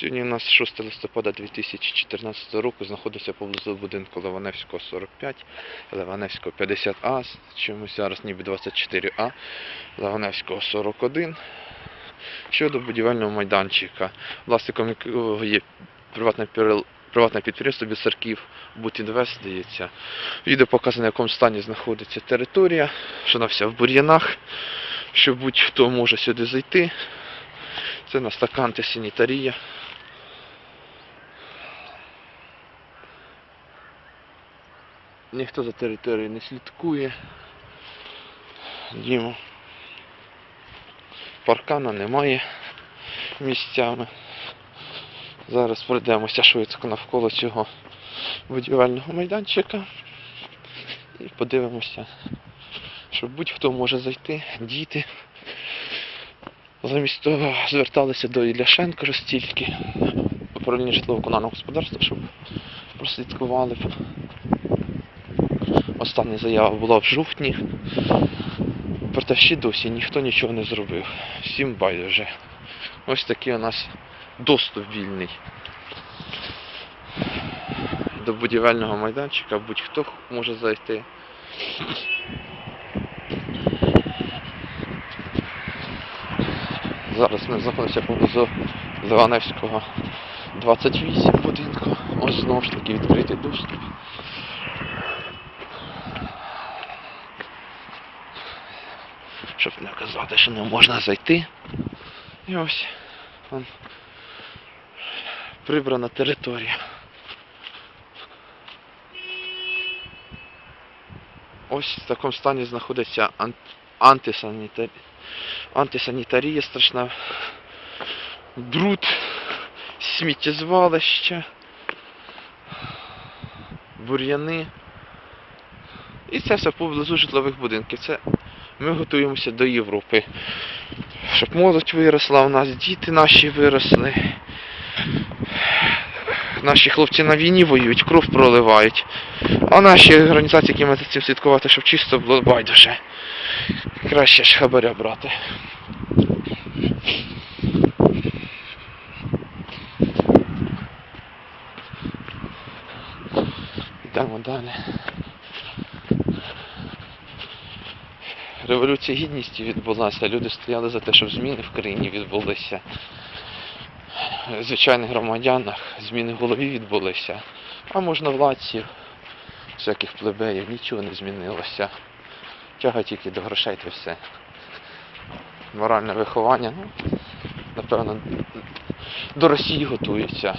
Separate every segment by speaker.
Speaker 1: Сьогодні у нас 6 листопада 2014 року знаходиться поблизу будинку Ливаневського 45, Ливаневського 50А, чомусь зараз ніби 24А, Ливаневського 41. Щодо будівельного майданчика, власником якого є приватне підприємство Бісарків, Бутінвест, здається. Відео показано, в якому стані знаходиться територія, що вона вся в бур'янах, що будь-хто може сюди зайти. Це у нас така антисанітарія. Ніхто за територією не слідкує. Дім. Паркана немає місцями. Зараз пройдемося швидко навколо цього будівельного майданчика і подивимося, що будь-хто може зайти, діти. Замість того зверталися до Ілляшенка стільки управління житлово-комунального господарства, щоб прослідкували. Остання заява була в жовтні. Проте ще досі ніхто нічого не зробив. Всім байдуже. Ось такий у нас доступ вільний. До будівельного майданчика будь-хто може зайти. Зараз ми знаходимося поблизу Ливаневського 28 будинку. Ось знову ж таки відкритий доступ. Щоб не казати, що не можна зайти. І ось вон, прибрана територія. Ось в такому стані знаходиться ан- антисанітарія. Антисанітарія страшна. Бруд, сміттєзвалище, бур'яни. І це все поблизу житлових будинків. Це ми готуємося до Європи. Щоб молодь виросла, у нас діти наші виросли. Наші хлопці на війні воюють, кров проливають. А наші організації, які мають цим слідкувати, щоб чисто було байдуже. Краще ж хабаря брати. Йдемо далі. Революція гідності відбулася. Люди стояли за те, щоб зміни в країні відбулися. В звичайних громадянах зміни в голові відбулися. А можновладців, всяких плебеїв, нічого не змінилося. Тяга тільки до грошей та все. Моральне виховання, ну, напевно, до Росії готуються.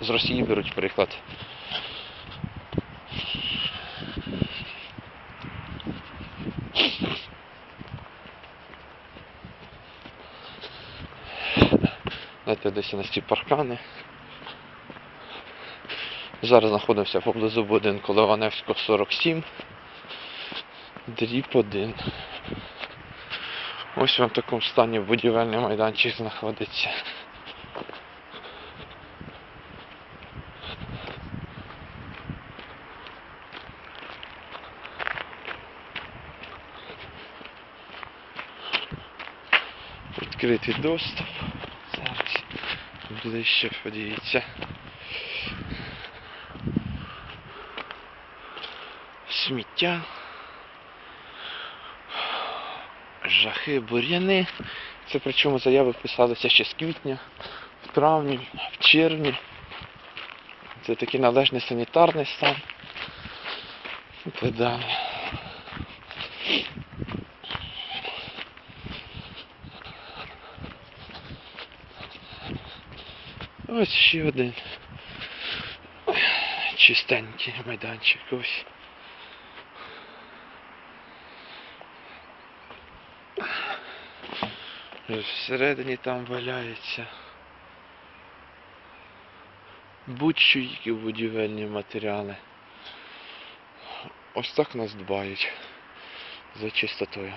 Speaker 1: З Росії беруть приклад. Знаєте, десь на ці паркани. Зараз знаходимося поблизу будинку Ливаневського 47. Дріб 1. Ось вам в такому стані будівельний майданчик знаходиться. Відкритий доступ. Ближче подивіться. Сміття. Жахи, бур'яни. Це причому заяви писалися ще з квітня, в травні, в червні. Це такий належний санітарний стан. І так далі. Ось ще один чистенький майданчик ось. Всередині там валяється. Будь-що які будівельні матеріали. Ось так нас дбають за чистотою.